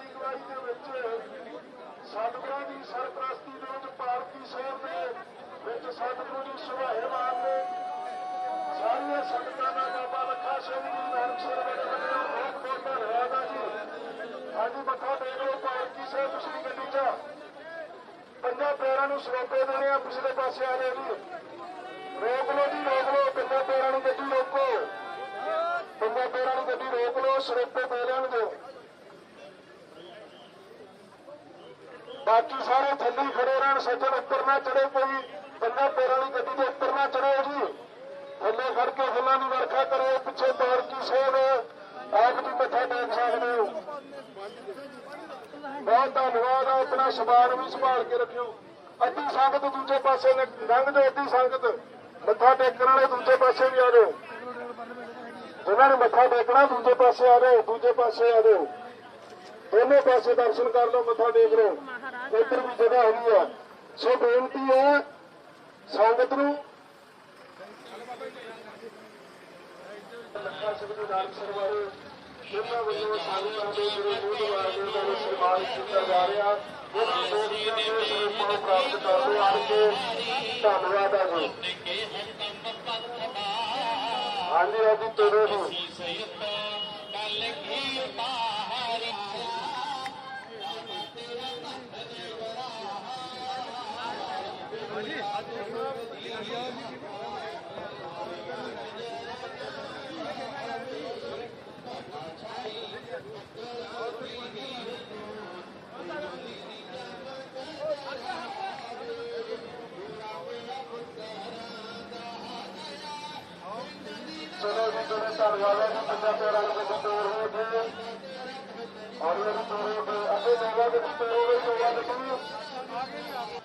ਦੀ ਅਗਵਾਈ ਦੇ ਵਿੱਚ ਸਤਿਗੁਰਾਂ ਦੀ ਸਰਪ੍ਰਸਤੀ ਦੇ ਵਿੱਚ ਪਾਲਕੀ ਸਾਹਿਬ ਦੇ ਵਿੱਚ ਸਤਿਗੁਰੂ ਜੀ ਸੁਭਾਏਮਾਨ ਨੇ ਸਾਰੀਆਂ ਸੰਗਤਾਂ ਦਾ ਬਾਬਾ ਲੱਖਾ ਸਿੰਘ ਜੀ, ਨਾਨਕ ਸਰਵਾਰੇ ਵੱਲੋਂ ਬਹੁਤ ਬਹੁਤ ਧੰਨਵਾਦ ਆ ਜੀ। ਹਾਂਜੀ, ਮੱਥਾ ਟੇਕ ਲਓ ਪਾਲਕੀ ਸਾਹਿਬ ਪਿਛਲੀ ਗੱਡੀ 'ਚ ਪੰਜਾਂ ਪੈਰਾਂ ਨੂੰ ਸਰੋਪੇ ਦੇਣੇ ਆ ਪਿਛਲੇ ਪਾਸੇ ਆ ਰਹੇ ਜੀ। ਰੋਕ ਲਓ ਜੀ, ਰੋਕ ਲਓ, ਪੰਜਾਂ ਪੈਰਾਂ ਨੂੰ ਗੱਡੀ ਰੋਕੋ। ਪੰਜਾਂ ਪੈਰਾਂ ਨੂੰ ਗੱਡੀ ਰੋਕ ਲਓ ਸਰੋਪੇ ਦੇ ਲੈਣ ਦਿਓ ਬਾਕੀ ਸਾਰੇ ਥੱਲੇ ਖੜੇ ਰਹਿਣ, ਸੱਜਣ ਉੱਪਰ ਨਾ ਚੜੇ ਕੋਈ। ਪੰਜਾਂ ਪੈਰਾਂ ਵਾਲੀ ਗੱਡੀ ਦੇ ਉੱਪਰ ਨਾ ਚੜੇ ਜੀ। ਥੱਲੇ ਖੜ ਕੇ ਫੁੱਲਾਂ ਦੀ ਵਰਖਾ ਕਰੋ, ਪਿੱਛੇ ਦੌਰ ਕੀ ਸੇਵ ਆਪ ਜੀ ਮੱਥਾ ਟੇਕ ਸਕਦੇ ਹੋ। ਬਹੁਤ ਧੰਨਵਾਦ ਆ, ਆਪਣਾ ਸਵਾਰ ਵੀ ਸੰਭਾਲ ਕੇ ਰੱਖਿਓ। ਅੱਧੀ ਸੰਗਤ ਦੂਜੇ ਪਾਸੇ ਲੰਘ ਜਾਓ ਅੱਧੀ ਸੰਗਤ। ਮੱਥਾ ਟੇਕਣ ਵਾਲੇ ਦੂਜੇ ਪਾਸੇ ਵੀ ਆ ਜਾਓ। ਜਿਨ੍ਹਾਂ ਨੇ ਮੱਥਾ ਟੇਕਣਾ, ਦੂਜੇ ਪਾਸੇ ਆ ਜਾਓ, ਦੂਜੇ ਪਾਸੇ ਆ ਜਾਓ। ਦੋਨੇ ਪਾਸੇ ਦਰਸ਼ਨ ਕਰ ਲਓ, ਮੱਥਾ ਟੇਕ ਲਓ। ਇੱਧਰ ਵੀ ਜਗ੍ਹਾ ਹੈਗੀ ਆ ਸੋ ਬੇਨਤੀ ਹੈ ਸੰਗਤ ਨੂੰ। ਲੱਖਾ ਸਿੰਘ ਜੀ ਨਾਨਕ ਸਰਵਾਰੇ ਇਹਨਾਂ ਵੱਲੋਂ ਦੇ ਜਿਹੜੇ ਦੇ ਉਹਨਾਂ ਨੂੰ ਸਨਮਾਨ ਕੀਤਾ ਜਾ ਰਿਹਾ। ਉਹਨਾਂ ਦੋਸਤਾਂ ਦੇ ਸਰੂਪਾਂ ਨੂੰ ਪ੍ਰਾਪਤ ਕਰਦੇ ਆ ਕੇ ਧੰਨਵਾਦ ਆ ਜੀ। ਹਾਂਜੀ ਹਾਂਜੀ ਤੋਰੋ ਨੂੰ ਗੱਡੀ ਤੋਰ ਹੋ ਗਏ ਔਰ ਇਹ ਤੋਰ ਹੋ ਗਏ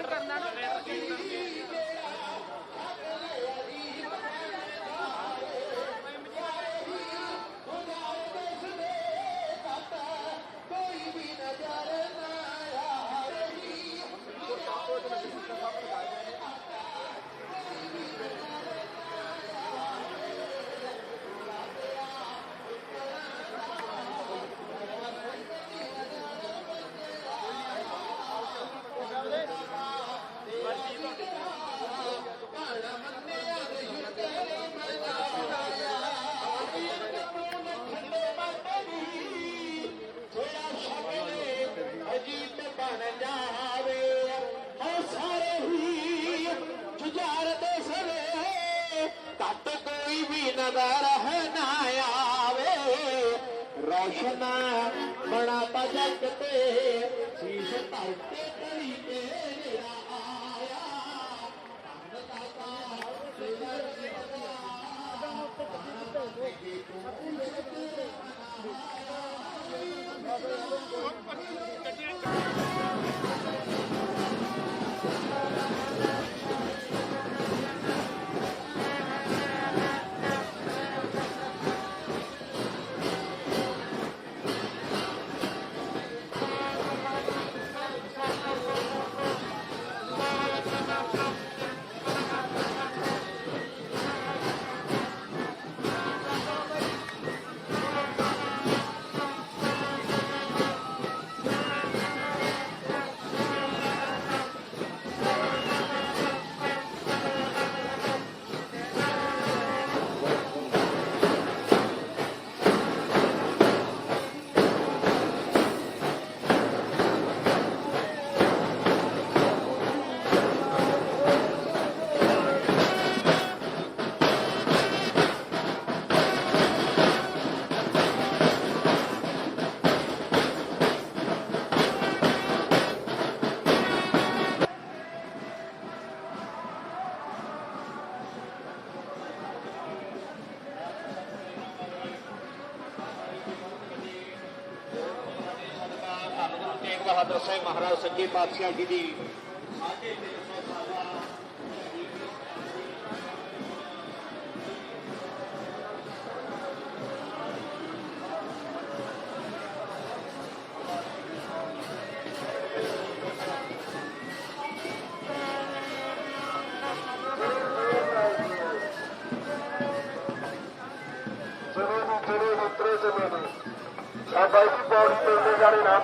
el ਕੋਈ ਵੀ ਨਾ ਆਵੇ। ਰੋਸ਼ਨ ਬਣਾ ਤਾ ਤੇ ਹਰਮੰਦਰ ਸਾਹਿਬ ਮਹਾਰਾਜ ਸੱਚੇ ਪਾਤਸ਼ਾਹ ਜੀ ਦੀ। ਸਾਢੇ ਤਿੰਨ ਸੌ ਸਾਲਾ ਚਲੋ ਆ ਬਾਈ ਜੀ ਪੌੜੀ ਤੇ ਜਾਣੇ ਨਾ